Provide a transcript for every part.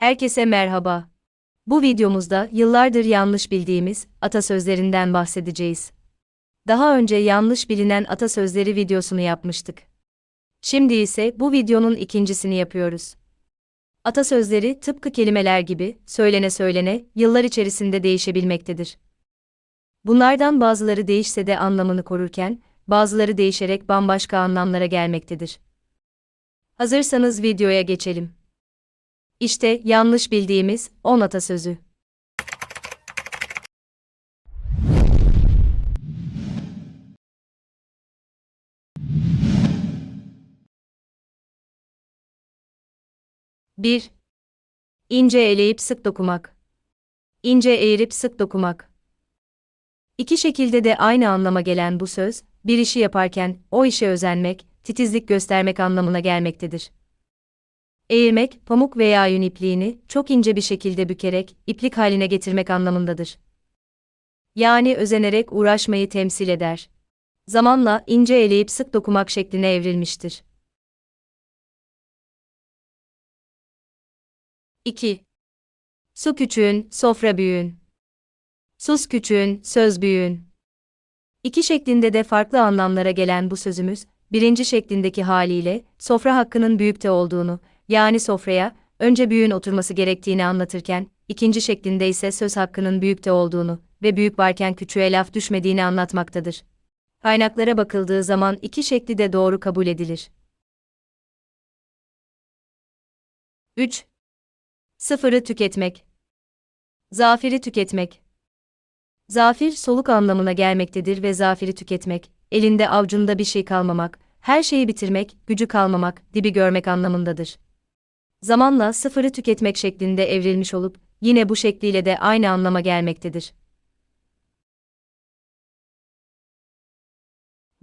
Herkese merhaba. Bu videomuzda yıllardır yanlış bildiğimiz atasözlerinden bahsedeceğiz. Daha önce yanlış bilinen atasözleri videosunu yapmıştık. Şimdi ise bu videonun ikincisini yapıyoruz. Atasözleri tıpkı kelimeler gibi söylene söylene yıllar içerisinde değişebilmektedir. Bunlardan bazıları değişse de anlamını korurken, bazıları değişerek bambaşka anlamlara gelmektedir. Hazırsanız videoya geçelim. İşte yanlış bildiğimiz 10 atasözü. Bir, İnce eleyip sık dokumak. İnce eğirip sık dokumak. İki şekilde de aynı anlama gelen bu söz, bir işi yaparken o işe özenmek, titizlik göstermek anlamına gelmektedir. Eğirmek, pamuk veya yün ipliğini çok ince bir şekilde bükerek iplik haline getirmek anlamındadır. Yani özenerek uğraşmayı temsil eder. Zamanla ince eleyip sık dokumak şekline evrilmiştir. 2. Su küçüğün, sofra büyüğün. Sus küçüğün, söz büyüğün. İki şeklinde de farklı anlamlara gelen bu sözümüz, birinci şeklindeki haliyle, sofra hakkının büyükte olduğunu, yani sofraya, önce büyüğün oturması gerektiğini anlatırken, ikinci şeklinde ise söz hakkının büyükte olduğunu ve büyük varken küçüğe laf düşmediğini anlatmaktadır. Kaynaklara bakıldığı zaman iki şekli de doğru kabul edilir. 3. Sıfırı tüketmek. Zafiri tüketmek. Zafir soluk anlamına gelmektedir ve zafiri tüketmek, elinde avcunda bir şey kalmamak, her şeyi bitirmek, gücü kalmamak, dibi görmek anlamındadır. Zamanla sıfırı tüketmek şeklinde evrilmiş olup, yine bu şekliyle de aynı anlama gelmektedir.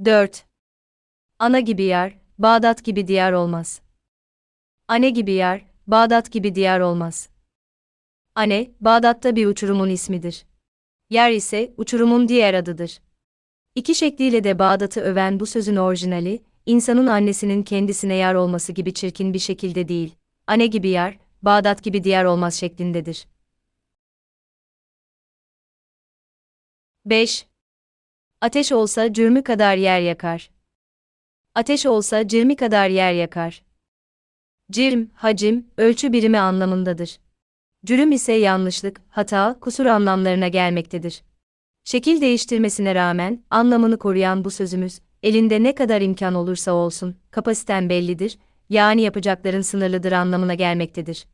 4. Ana gibi yer, Bağdat gibi diyar olmaz. Ane gibi yer, Bağdat gibi diyar olmaz. Ane, Bağdat'ta bir uçurumun ismidir. Yer ise uçurumun diğer adıdır. İki şekliyle de Bağdat'ı öven bu sözün orijinali, insanın annesinin kendisine yar olması gibi çirkin bir şekilde değil, anne gibi yer, Bağdat gibi diyar olmaz şeklindedir. 5. Ateş olsa cürmü kadar yer yakar. Ateş olsa cirmi kadar yer yakar. Cirm, hacim, ölçü birimi anlamındadır. Cürüm ise yanlışlık, hata, kusur anlamlarına gelmektedir. Şekil değiştirmesine rağmen anlamını koruyan bu sözümüz, elinde ne kadar imkan olursa olsun, kapasiten bellidir, yani yapacakların sınırlıdır anlamına gelmektedir.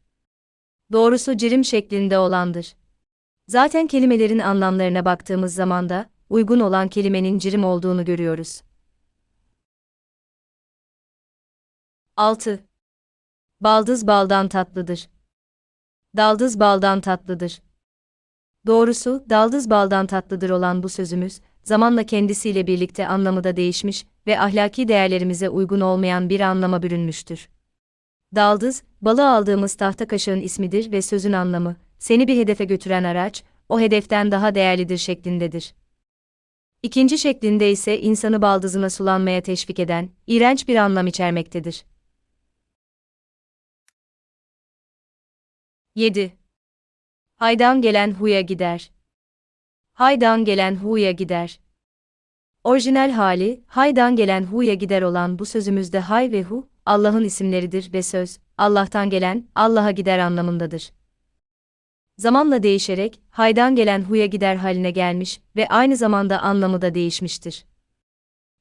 Doğrusu cirim şeklinde olandır. Zaten kelimelerin anlamlarına baktığımız zaman da, uygun olan kelimenin cirim olduğunu görüyoruz. 6. Baldız baldan tatlıdır. Daldız baldan tatlıdır. Doğrusu, daldız baldan tatlıdır olan bu sözümüz, zamanla kendisiyle birlikte anlamı da değişmiş ve ahlaki değerlerimize uygun olmayan bir anlama bürünmüştür. Daldız, balı aldığımız tahta kaşığın ismidir ve sözün anlamı, seni bir hedefe götüren araç, o hedeften daha değerlidir şeklindedir. İkinci şeklinde ise insanı baldızına sulanmaya teşvik eden, iğrenç bir anlam içermektedir. 7. Haydan gelen huya gider. Haydan gelen huya gider. Orijinal hali, haydan gelen huya gider olan bu sözümüzde hay ve hu, Allah'ın isimleridir ve söz, Allah'tan gelen, Allah'a gider anlamındadır. Zamanla değişerek, haydan gelen huya gider haline gelmiş ve aynı zamanda anlamı da değişmiştir.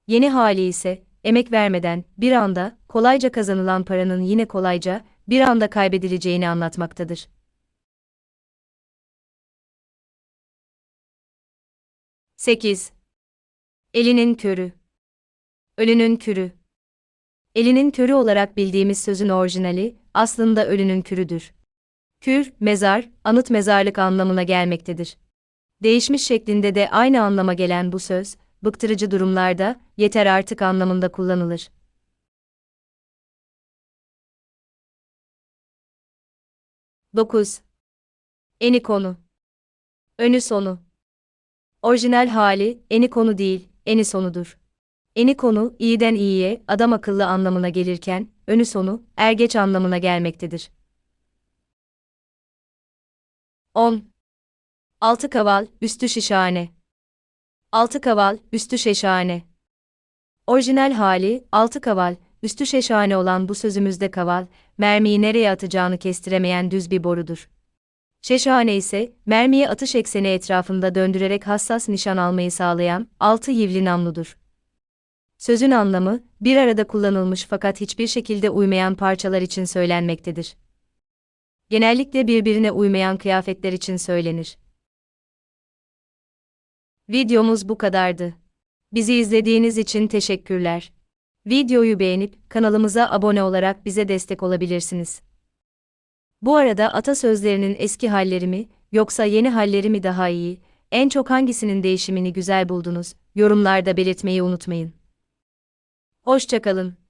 Yeni hali ise, emek vermeden, bir anda, kolayca kazanılan paranın yine kolayca, bir anda kaybedileceğini anlatmaktadır. Sekiz. Elinin körü. Ölünün kürü. Elinin körü olarak bildiğimiz sözün orijinali, aslında ölünün kürüdür. Kür, mezar, anıt mezarlık anlamına gelmektedir. Değişmiş şeklinde de aynı anlama gelen bu söz, bıktırıcı durumlarda, yeter artık anlamında kullanılır. Dokuz. Eni konu. Önü sonu. Orijinal hali, eni konu değil, eni sonudur. Eni konu, iyiden iyiye, adam akıllı anlamına gelirken, önü sonu, ergeç anlamına gelmektedir. 10. Altı kaval, üstü şişhane. Altı kaval, üstü şeşhane. Orijinal hali, altı kaval, üstü şeşhane olan bu sözümüzde kaval, mermiyi nereye atacağını kestiremeyen düz bir borudur. Şeşhane ise, mermiyi atış ekseni etrafında döndürerek hassas nişan almayı sağlayan, altı yivli namludur. Sözün anlamı, bir arada kullanılmış fakat hiçbir şekilde uymayan parçalar için söylenmektedir. Genellikle birbirine uymayan kıyafetler için söylenir. Videomuz bu kadardı. Bizi izlediğiniz için teşekkürler. Videoyu beğenip kanalımıza abone olarak bize destek olabilirsiniz. Bu arada atasözlerinin eski halleri mi yoksa yeni halleri mi daha iyi? En çok hangisinin değişimini güzel buldunuz? Yorumlarda belirtmeyi unutmayın. Hoşçakalın.